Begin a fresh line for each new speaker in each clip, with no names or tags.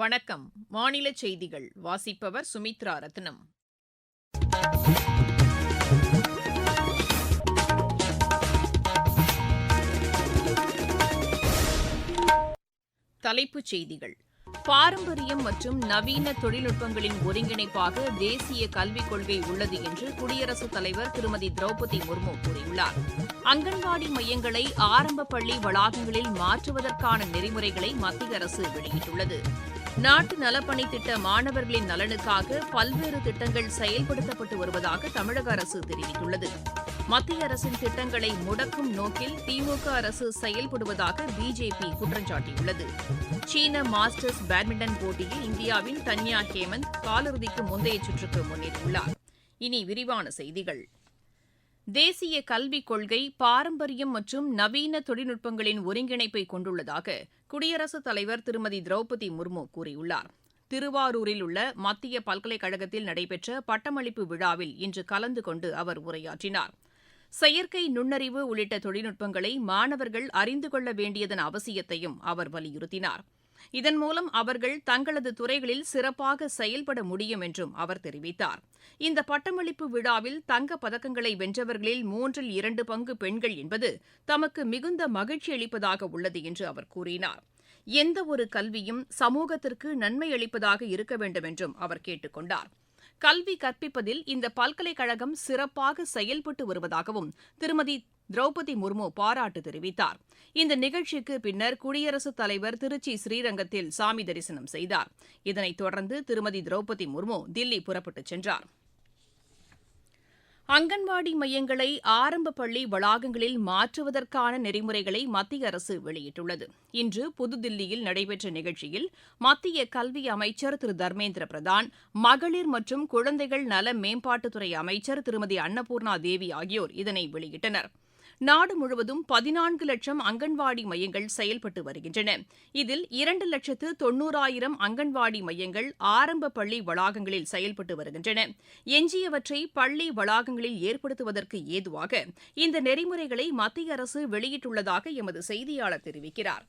வணக்கம் மாநில செய்திகள் வாசிப்பவர் சுமித்ரா ரத்னம் தலைப்புச் செய்திகள் பாரம்பரியம் மற்றும் நவீன தொழில்நுட்பங்களின் ஒருங்கிணைப்பாக தேசிய கல்விக் கொள்கை உள்ளது என்று குடியரசுத் தலைவர் திருமதி திரௌபதி முர்மு கூறியுள்ளார் அங்கன்வாடி மையங்களை ஆரம்ப பள்ளி வளாகங்களில் மாற்றுவதற்கான நெறிமுறைகளை மத்திய அரசு வெளியிட்டுள்ளது நாட்டு நலப்பணி திட்ட மாணவர்களின் நலனுக்காக பல்வேறு திட்டங்கள் செயல்படுத்தப்பட்டு வருவதாக தமிழக அரசு தெரிவித்துள்ளது மத்திய அரசின் திட்டங்களை முடக்கும் நோக்கில் திமுக அரசு செயல்படுவதாக பிஜேபி குற்றம் சாட்டியுள்ளது சீன மாஸ்டர்ஸ் பேட்மிண்டன் போட்டியில் இந்தியாவின் தன்யா ஹேமந்த் காலிறுதிக்கு முந்தைய சுற்றுக்கு முன்னேறியுள்ளார் இனி விரிவான செய்திகள் தேசிய கல்விக் கொள்கை பாரம்பரியம் மற்றும் நவீன தொழில்நுட்பங்களின் ஒருங்கிணைப்பை கொண்டுள்ளதாக குடியரசுத் தலைவர் திருமதி திரௌபதி முர்மு கூறியுள்ளார் திருவாரூரில் உள்ள மத்திய பல்கலைக்கழகத்தில் நடைபெற்ற பட்டமளிப்பு விழாவில் இன்று கலந்து கொண்டு அவர் உரையாற்றினார் செயற்கை நுண்ணறிவு உள்ளிட்ட தொழில்நுட்பங்களை மாணவர்கள் அறிந்து கொள்ள வேண்டியதன் அவசியத்தையும் அவர் வலியுறுத்தினாா் இதன் மூலம் அவர்கள் தங்களது துறைகளில் சிறப்பாக செயல்பட முடியும் என்றும் அவர் தெரிவித்தார் இந்த பட்டமளிப்பு விழாவில் தங்கப் பதக்கங்களை வென்றவர்களில் மூன்றில் இரண்டு பங்கு பெண்கள் என்பது தமக்கு மிகுந்த மகிழ்ச்சி அளிப்பதாக உள்ளது என்று அவர் கூறினார் எந்த ஒரு கல்வியும் சமூகத்திற்கு நன்மை அளிப்பதாக இருக்க வேண்டும் என்றும் அவர் கேட்டுக் கொண்டார் கல்வி கற்பிப்பதில் இந்த பல்கலைக்கழகம் சிறப்பாக செயல்பட்டு வருவதாகவும் திருமதி திரௌபதி முர்மு பாராட்டு தெரிவித்தார் இந்த நிகழ்ச்சிக்கு பின்னர் குடியரசுத் தலைவர் திருச்சி ஸ்ரீரங்கத்தில் சாமி தரிசனம் செய்தார் இதனைத் தொடர்ந்து திருமதி திரௌபதி முர்மு தில்லி புறப்பட்டுச் சென்றார் அங்கன்வாடி மையங்களை ஆரம்ப பள்ளி வளாகங்களில் மாற்றுவதற்கான நெறிமுறைகளை மத்திய அரசு வெளியிட்டுள்ளது இன்று புதுதில்லியில் நடைபெற்ற நிகழ்ச்சியில் மத்திய கல்வி அமைச்சர் திரு தர்மேந்திர பிரதான் மகளிர் மற்றும் குழந்தைகள் நல மேம்பாட்டுத்துறை அமைச்சர் திருமதி அன்னபூர்ணா தேவி ஆகியோர் இதனை வெளியிட்டனா் நாடு முழுவதும் பதினான்கு லட்சம் அங்கன்வாடி மையங்கள் செயல்பட்டு வருகின்றன இதில் இரண்டு லட்சத்து தொன்னூறாயிரம் அங்கன்வாடி மையங்கள் ஆரம்ப பள்ளி வளாகங்களில் செயல்பட்டு வருகின்றன எஞ்சியவற்றை பள்ளி வளாகங்களில் ஏற்படுத்துவதற்கு ஏதுவாக இந்த நெறிமுறைகளை மத்திய அரசு வெளியிட்டுள்ளதாக எமது செய்தியாளர் தெரிவிக்கிறார்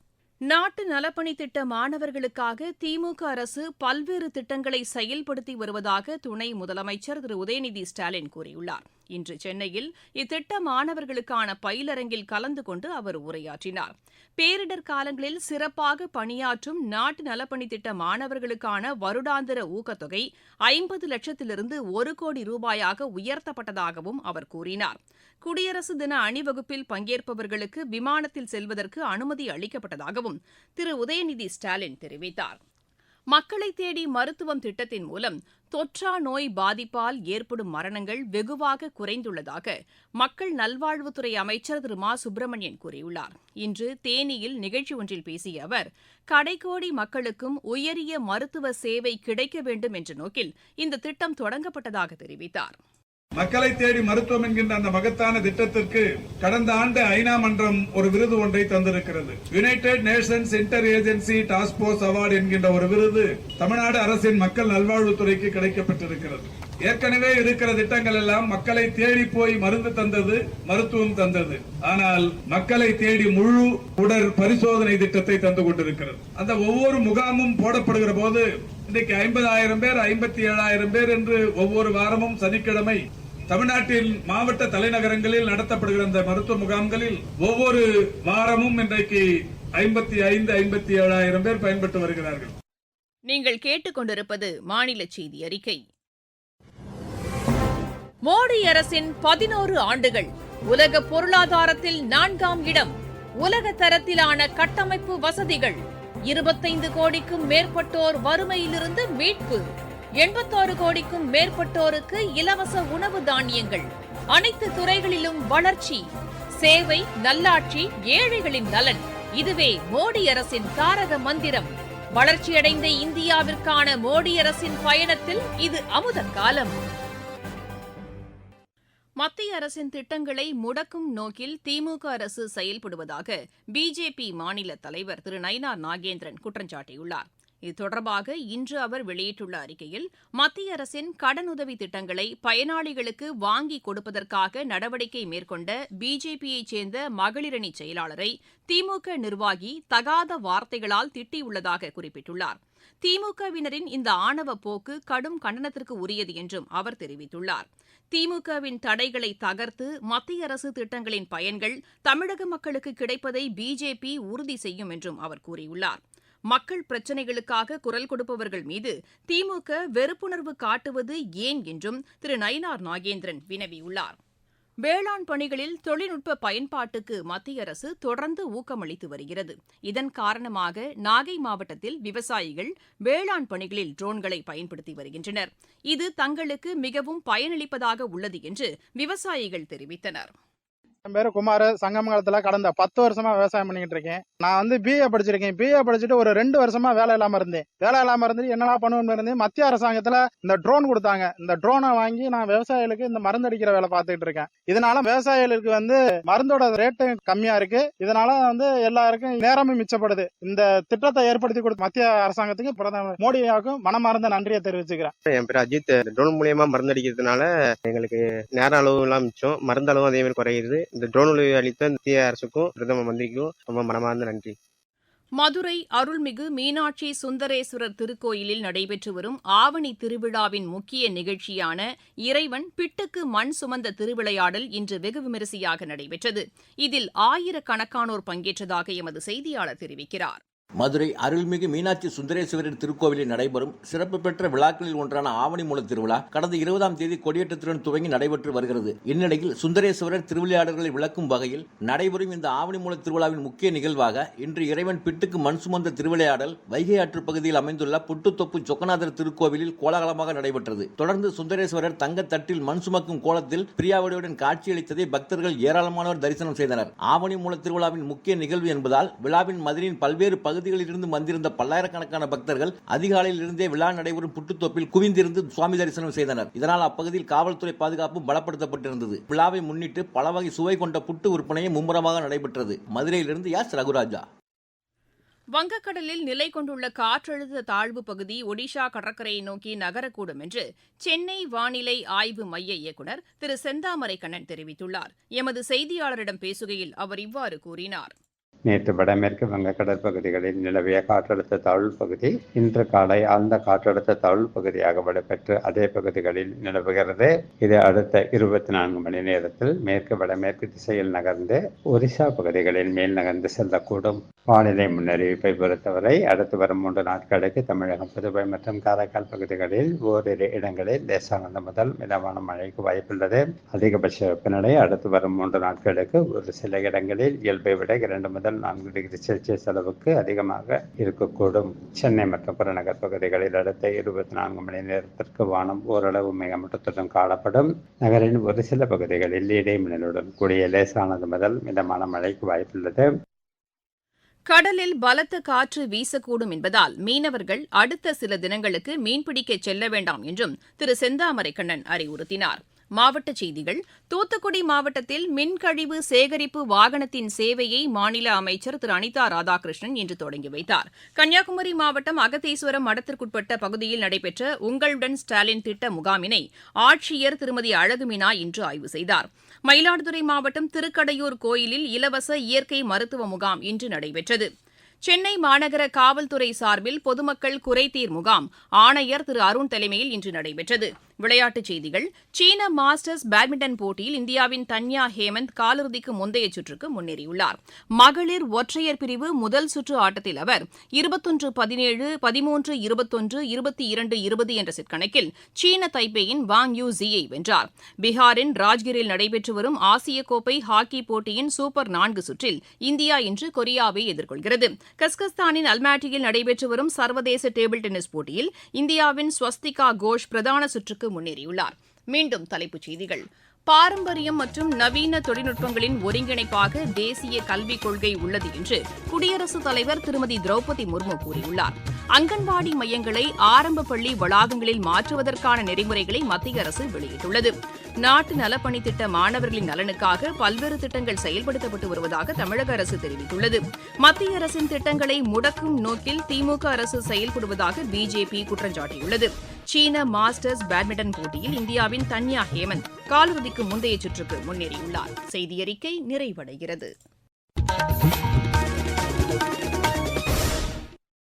நாட்டு நலப்பணி திட்ட மாணவர்களுக்காக திமுக அரசு பல்வேறு திட்டங்களை செயல்படுத்தி வருவதாக துணை முதலமைச்சர் திரு உதயநிதி ஸ்டாலின் கூறியுள்ளார் இன்று சென்னையில் இத்திட்ட மாணவர்களுக்கான பயிலரங்கில் கலந்து கொண்டு அவர் உரையாற்றினார் பேரிடர் காலங்களில் சிறப்பாக பணியாற்றும் நாட்டு நலப்பணி திட்ட மாணவர்களுக்கான வருடாந்திர ஊக்கத்தொகை ஐம்பது லட்சத்திலிருந்து ஒரு கோடி ரூபாயாக உயர்த்தப்பட்டதாகவும் அவர் கூறினார் குடியரசு தின அணிவகுப்பில் பங்கேற்பவர்களுக்கு விமானத்தில் செல்வதற்கு அனுமதி அளிக்கப்பட்டதாகவும் திரு உதயநிதி ஸ்டாலின் தெரிவித்தாா் மக்களை தேடி மருத்துவம் திட்டத்தின் மூலம் தொற்றா நோய் பாதிப்பால் ஏற்படும் மரணங்கள் வெகுவாக குறைந்துள்ளதாக மக்கள் நல்வாழ்வுத்துறை அமைச்சர் திரு மா சுப்பிரமணியன் கூறியுள்ளார் இன்று தேனியில் நிகழ்ச்சி ஒன்றில் பேசிய அவர் கடைக்கோடி மக்களுக்கும் உயரிய மருத்துவ சேவை கிடைக்க வேண்டும் என்ற நோக்கில் இந்த திட்டம் தொடங்கப்பட்டதாக தெரிவித்தாா்
மக்களை தேடி மருத்துவம் என்கின்ற அந்த மகத்தான திட்டத்திற்கு கடந்த ஆண்டு ஐநா மன்றம் ஒரு விருது ஒன்றை தந்திருக்கிறது United Nations inter agency task force award என்கின்ற ஒரு விருது தமிழ்நாடு அரசின் மக்கள் நல்வாழ்வுத்துறைக்கு கிடைக்கப்பட்டிருக்கிறது ஏற்கனவே இருக்கிற திட்டங்கள் எல்லாம் மக்களை தேடி போய் மருந்து தந்தது மருத்துவம் தந்தது ஆனால் மக்களை தேடி முழு உடல் பரிசோதனை திட்டத்தை தந்து கொண்டிருக்கிறது அந்த ஒவ்வொரு முகாமும் போடப்படுகிற போது இன்னைக்கு ஐம்பதாயிரம் பேர் ஐம்பத்தி ஏழாயிரம் பேர் என்று ஒவ்வொரு வாரமும் சனிக்கிழமை தமிழ்நாட்டில் மாவட்ட தலைநகரங்களில் நடத்தப்படுகிற அந்த மருத்துவ முகாம்களில் ஒவ்வொரு வாரமும் இன்றைக்கு ஐம்பத்தி ஐந்து ஐம்பத்தி ஏழாயிரம் பேர் பயன்பட்டு வருகிறார்கள்
நீங்கள் கேட்டுக்கொண்டிருப்பது மாநில செய்தி அறிக்கை மோடி அரசின் பதினோரு ஆண்டுகள் உலக பொருளாதாரத்தில் நான்காம் இடம் உலக தரத்திலான கட்டமைப்பு வசதிகள் இருபத்தைந்து கோடிக்கும் மேற்பட்டோர் வறுமையிலிருந்து மீட்பு எண்பத்தாறு கோடிக்கும் மேற்பட்டோருக்கு இலவச உணவு தானியங்கள் அனைத்து துறைகளிலும் வளர்ச்சி சேவை நல்லாட்சி ஏழைகளின் நலன் இதுவே மோடி அரசின் தாரக மந்திரம் வளர்ச்சியடைந்த இந்தியாவிற்கான மோடி அரசின் பயணத்தில் இது அமுத காலம் மத்திய அரசின் திட்டங்களை முடக்கும் நோக்கில் திமுக அரசு செயல்படுவதாக பிஜேபி மாநில தலைவர் திரு நயினார் நாகேந்திரன் குற்றம் சாட்டியுள்ளார் இது தொடர்பாக இன்று அவர் வெளியிட்டுள்ள அறிக்கையில் மத்திய அரசின் கடனுதவி திட்டங்களை பயனாளிகளுக்கு வாங்கி கொடுப்பதற்காக நடவடிக்கை மேற்கொண்ட பிஜேபியைச் சேர்ந்த மகளிரணி செயலாளரை திமுக நிர்வாகி தகாத வார்த்தைகளால் திட்டியுள்ளதாக குறிப்பிட்டுள்ளார் திமுகவினரின் இந்த ஆணவ போக்கு கடும் கண்டனத்திற்கு உரியது என்றும் அவர் தெரிவித்துள்ளார் திமுகவின் தடைகளை தகர்த்து மத்திய அரசு திட்டங்களின் பயன்கள் தமிழக மக்களுக்கு கிடைப்பதை பிஜேபி உறுதி செய்யும் என்றும் அவர் கூறியுள்ளார் மக்கள் பிரச்சினைகளுக்காக குரல் கொடுப்பவர்கள் மீது திமுக வெறுப்புணர்வு காட்டுவது ஏன் என்றும் திரு நயினார் நாகேந்திரன் வினவியுள்ளார் வேளாண் பணிகளில் தொழில்நுட்ப பயன்பாட்டுக்கு மத்திய அரசு தொடர்ந்து ஊக்கமளித்து வருகிறது இதன் காரணமாக நாகை மாவட்டத்தில் விவசாயிகள் வேளாண் பணிகளில் ட்ரோன்களை பயன்படுத்தி வருகின்றனர் இது தங்களுக்கு மிகவும் பயனளிப்பதாக உள்ளது என்று விவசாயிகள் தெரிவித்தனா்
என் பேர் குமார் சங்கமங்கலத்தில் கடந்த பத்து வருஷமா விவசாயம் பண்ணிக்கிட்டு இருக்கேன் நான் வந்து பிஏ படிச்சிருக்கேன் பிஏ படிச்சுட்டு ஒரு ரெண்டு வருஷமா வேலை இல்லாமல் இருந்தேன் வேலை இல்லாமல் இருந்து என்னெல்லாம் பண்ணுவேன் இருந்தேன் மத்திய அரசாங்கத்தில் இந்த ட்ரோன் கொடுத்தாங்க இந்த ட்ரோனை வாங்கி நான் விவசாயிகளுக்கு இந்த மருந்து அடிக்கிற வேலை பார்த்துக்கிட்டு இருக்கேன் இதனால விவசாயிகளுக்கு வந்து மருந்தோட ரேட்டு கம்மியா இருக்கு இதனால வந்து எல்லாருக்கும் நேரமும் மிச்சப்படுது இந்த திட்டத்தை ஏற்படுத்தி கொடுத்த மத்திய அரசாங்கத்துக்கு பிரதமர் மோடியாவுக்கும் மனமார்ந்த நன்றியை தெரிவிச்சுக்கிறேன்
என் பேர் அஜித் ட்ரோன் மூலியமா மருந்து அடிக்கிறதுனால எங்களுக்கு நேர அளவு எல்லாம் மிச்சம் மருந்து அதே மாதிரி குறையுது இந்த ட்ரோன் உதவி அளித்த இந்திய அரசுக்கும் பிரதம மந்திரிக்கும் ரொம்ப மனமார்ந்த நன்றி
மதுரை அருள்மிகு மீனாட்சி சுந்தரேஸ்வரர் திருக்கோயிலில் நடைபெற்று வரும் ஆவணி திருவிழாவின் முக்கிய நிகழ்ச்சியான இறைவன் பிட்டுக்கு மண் சுமந்த திருவிளையாடல் இன்று வெகு விமரிசையாக நடைபெற்றது இதில் ஆயிரக்கணக்கானோர் பங்கேற்றதாக எமது செய்தியாளர் தெரிவிக்கிறார்
மதுரை அருள்மிகு மீனாட்சி சுந்தரேஸ்வரர் திருக்கோவிலில் நடைபெறும் சிறப்பு பெற்ற விழாக்களில் ஒன்றான ஆவணி மூல திருவிழா கடந்த இருபதாம் தேதி கொடியேற்றத்துடன் துவங்கி நடைபெற்று வருகிறது இந்நிலையில் சுந்தரேஸ்வரர் திருவிளையாடல்களை விளக்கும் வகையில் நடைபெறும் இந்த ஆவணி மூல திருவிழாவின் முக்கிய நிகழ்வாக இன்று இறைவன் பிட்டுக்கு மண் சுமந்த திருவிளையாடல் வைகை ஆற்று பகுதியில் அமைந்துள்ள புட்டுத்தொப்பு சொக்கநாதர் திருக்கோவிலில் கோலாகலமாக நடைபெற்றது தொடர்ந்து சுந்தரேஸ்வரர் தங்கத்தட்டில் மண் சுமக்கும் கோலத்தில் பிரியாவடியுடன் காட்சியளித்ததை பக்தர்கள் ஏராளமானோர் தரிசனம் செய்தனர் ஆவணி மூல திருவிழாவின் முக்கிய நிகழ்வு என்பதால் விழாவின் மதுரையின் பல்வேறு பகுதி பகுதிகளிலிருந்து வந்திருந்த பல்லாயிரக்கணக்கான பக்தர்கள் அதிகாலையில் இருந்தே விழா நடைபெறும் புட்டுத்தோப்பில் குவிந்திருந்து சுவாமி தரிசனம் செய்தனர் இதனால் அப்பகுதியில் காவல்துறை பாதுகாப்பு பலப்படுத்தப்பட்டிருந்தது விழாவை முன்னிட்டு பல வகை சுவை கொண்ட புட்டு விற்பனையும் மும்முரமாக நடைபெற்றது மதுரையிலிருந்து யாஸ் ரகுராஜா
வங்கக்கடலில் நிலை கொண்டுள்ள காற்றழுத்த தாழ்வு பகுதி ஒடிஷா கடற்கரையை நோக்கி நகரக்கூடும் என்று சென்னை வானிலை ஆய்வு மைய இயக்குநர் திரு செந்தாமரை கண்ணன் தெரிவித்துள்ளார் எமது செய்தியாளரிடம் பேசுகையில் அவர் இவ்வாறு கூறினார்
நேற்று வடமேற்கு வங்க பகுதிகளில் நிலவிய காற்றழுத்த தாழ்வு பகுதி இன்று காலை ஆழ்ந்த காற்றழுத்த தாழ்வு பகுதியாக வலுப்பெற்று அதே பகுதிகளில் நிலவுகிறது இது அடுத்த இருபத்தி நான்கு மணி நேரத்தில் மேற்கு வடமேற்கு திசையில் நகர்ந்து ஒரிசா பகுதிகளில் மேல் நகர்ந்து செல்லக்கூடும் வானிலை முன்னறிவிப்பை பொறுத்தவரை அடுத்து வரும் மூன்று நாட்களுக்கு தமிழகம் புதுவை மற்றும் காரைக்கால் பகுதிகளில் ஓரிரு இடங்களில் லேசானது முதல் மிதமான மழைக்கு வாய்ப்புள்ளது அதிகபட்ச வெப்பநிலை அடுத்து வரும் மூன்று நாட்களுக்கு ஒரு சில இடங்களில் இயல்பை விட இரண்டு முதல் நான்கு டிகிரி செல்சியஸ் அளவுக்கு அதிகமாக இருக்கக்கூடும் சென்னை மற்றும் புறநகர் பகுதிகளில் அடுத்த இருபத்தி நான்கு மணி நேரத்திற்கு வானம் ஓரளவு மேகமூட்டத்துடன் காணப்படும் நகரின் ஒரு சில பகுதிகளில் இடைமின்னலுடன் கூடிய லேசானது முதல் மிதமான மழைக்கு வாய்ப்புள்ளது
கடலில் பலத்த காற்று வீசக்கூடும் என்பதால் மீனவர்கள் அடுத்த சில தினங்களுக்கு மீன்பிடிக்க செல்ல வேண்டாம் என்றும் திரு செந்தாமரை கண்ணன் அறிவுறுத்தினாா் மாவட்டச் செய்திகள் தூத்துக்குடி மாவட்டத்தில் மின்கழிவு சேகரிப்பு வாகனத்தின் சேவையை மாநில அமைச்சர் திரு அனிதா ராதாகிருஷ்ணன் இன்று தொடங்கி வைத்தார் கன்னியாகுமரி மாவட்டம் அகத்தீஸ்வரம் மடத்திற்குட்பட்ட பகுதியில் நடைபெற்ற உங்களுடன் ஸ்டாலின் திட்ட முகாமினை ஆட்சியர் திருமதி அழகுமினா இன்று ஆய்வு செய்தார் மயிலாடுதுறை மாவட்டம் திருக்கடையூர் கோயிலில் இலவச இயற்கை மருத்துவ முகாம் இன்று நடைபெற்றது சென்னை மாநகர காவல்துறை சார்பில் பொதுமக்கள் குறைதீர் முகாம் ஆணையர் திரு அருண் தலைமையில் இன்று நடைபெற்றது விளையாட்டுச் செய்திகள் சீன மாஸ்டர்ஸ் பேட்மிண்டன் போட்டியில் இந்தியாவின் தன்யா ஹேமந்த் காலிறுதிக்கு முந்தைய சுற்றுக்கு முன்னேறியுள்ளார் மகளிர் ஒற்றையர் பிரிவு முதல் சுற்று ஆட்டத்தில் அவர் இருபத்தொன்று பதினேழு பதிமூன்று இருபத்தொன்று இருபத்தி இரண்டு இருபது என்ற சிற்கணக்கில் சீன தைப்பேயின் வாங் யூ ஜியை வென்றார் பீகாரின் ராஜ்கிரில் நடைபெற்று வரும் ஆசிய கோப்பை ஹாக்கி போட்டியின் சூப்பர் நான்கு சுற்றில் இந்தியா இன்று கொரியாவை எதிர்கொள்கிறது கஸ்கஸ்தானின் அல்மாட்டியில் நடைபெற்று வரும் சர்வதேச டேபிள் டென்னிஸ் போட்டியில் இந்தியாவின் ஸ்வஸ்திகா கோஷ் பிரதான சுற்றுக்கு நிலைக்கு முன்னேறியுள்ளார் மீண்டும் தலைப்புச் செய்திகள் பாரம்பரியம் மற்றும் நவீன தொழில்நுட்பங்களின் ஒருங்கிணைப்பாக தேசிய கல்விக் கொள்கை உள்ளது என்று குடியரசுத் தலைவர் திருமதி திரௌபதி முர்மு கூறியுள்ளார் அங்கன்வாடி மையங்களை ஆரம்ப பள்ளி வளாகங்களில் மாற்றுவதற்கான நெறிமுறைகளை மத்திய அரசு வெளியிட்டுள்ளது நாட்டு நலப்பணி திட்ட மாணவர்களின் நலனுக்காக பல்வேறு திட்டங்கள் செயல்படுத்தப்பட்டு வருவதாக தமிழக அரசு தெரிவித்துள்ளது மத்திய அரசின் திட்டங்களை முடக்கும் நோக்கில் திமுக அரசு செயல்படுவதாக பிஜேபி குற்றம் சாட்டியுள்ளது சீன மாஸ்டர்ஸ் பேட்மிண்டன் போட்டியில் இந்தியாவின் தன்யா ஹேமந்த் காலிறுதிக்கு முந்தைய சுற்றுக்கு முன்னேறியுள்ளார் செய்தியறிக்கை நிறைவடைகிறது